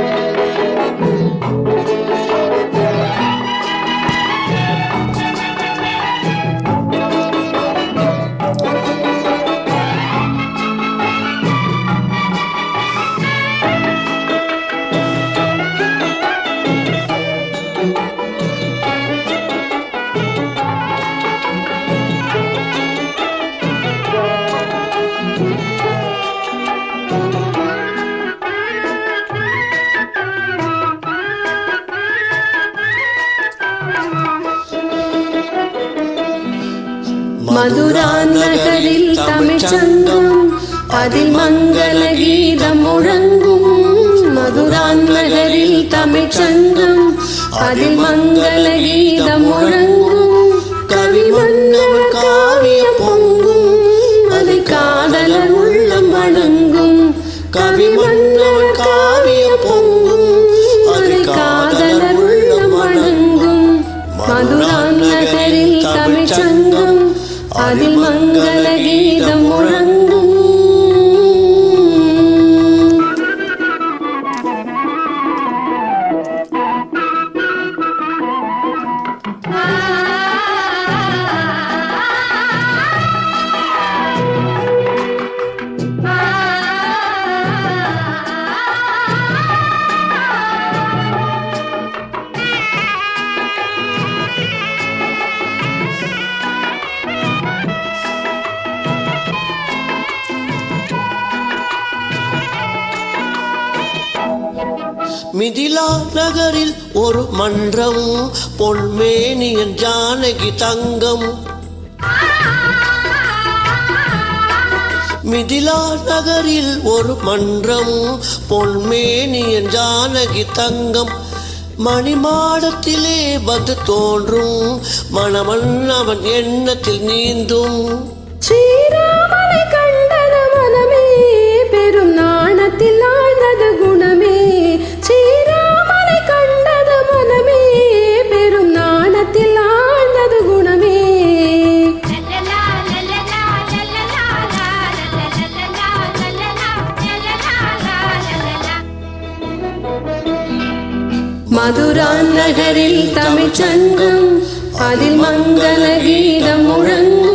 Música Mathura நகரில் தமிழ்ச்சங்கம் அதில் மங்கள கீதம் முழங்கும். மதுரா நகரில் தமிழ்ச்சங்கம் அதில் மங்கள கீதம் முழங்கும். மிதிலா நகரில் ஒரு மன்றம் பொன்மேனியன் ஜானகி தங்கம் மிதிலா நகரில் ஒரு மன்றம் பொன்மேனியன் ஜானகி தங்கம். மணிமாடத்திலே வந்து தோன்றும் மணமன் அவன் எண்ணத்தில் நீந்தும். ஸ்ரீராமனை மதுரான் நகரில் தமிழ்ச்சங்கம் அதில் மங்கள கீதம் முழங்கும்.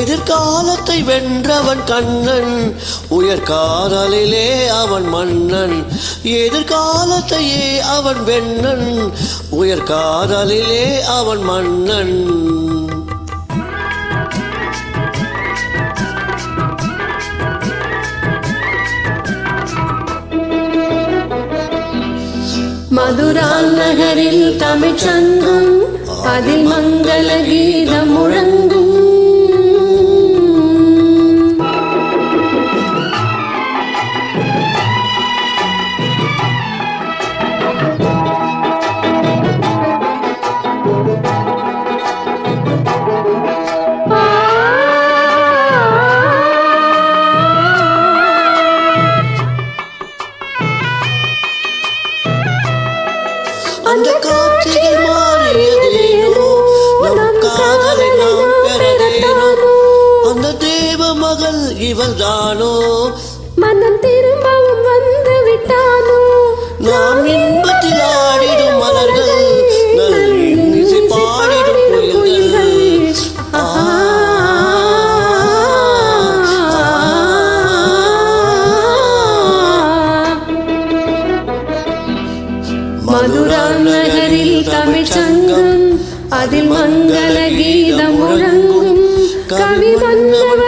எதிர்காலத்தை வென்றவன் கண்ணன் உயர்காதலிலே அவன் மன்னன். எதிர்காலத்தையே அவன் வெண்ணன் உயர்காதலிலே அவன் மன்னன். மதுரா நகரில் தமிழ்ச்சங்கம் அதில் மங்கள கீதம் முழங்கும். அந்த காட்சிகள் மாறியதேனோ? நம் காதலை நாம் பெறதேனோ? அந்த தேவ மகள் இவள் தானோ மன்னன் திரும்பவும் வந்து விட்டானோ? நாம் மதுரா நகரில் தமிழ் சங்கம் அதில் மங்கள கீதம் முழங்கும். கவி வந்தவ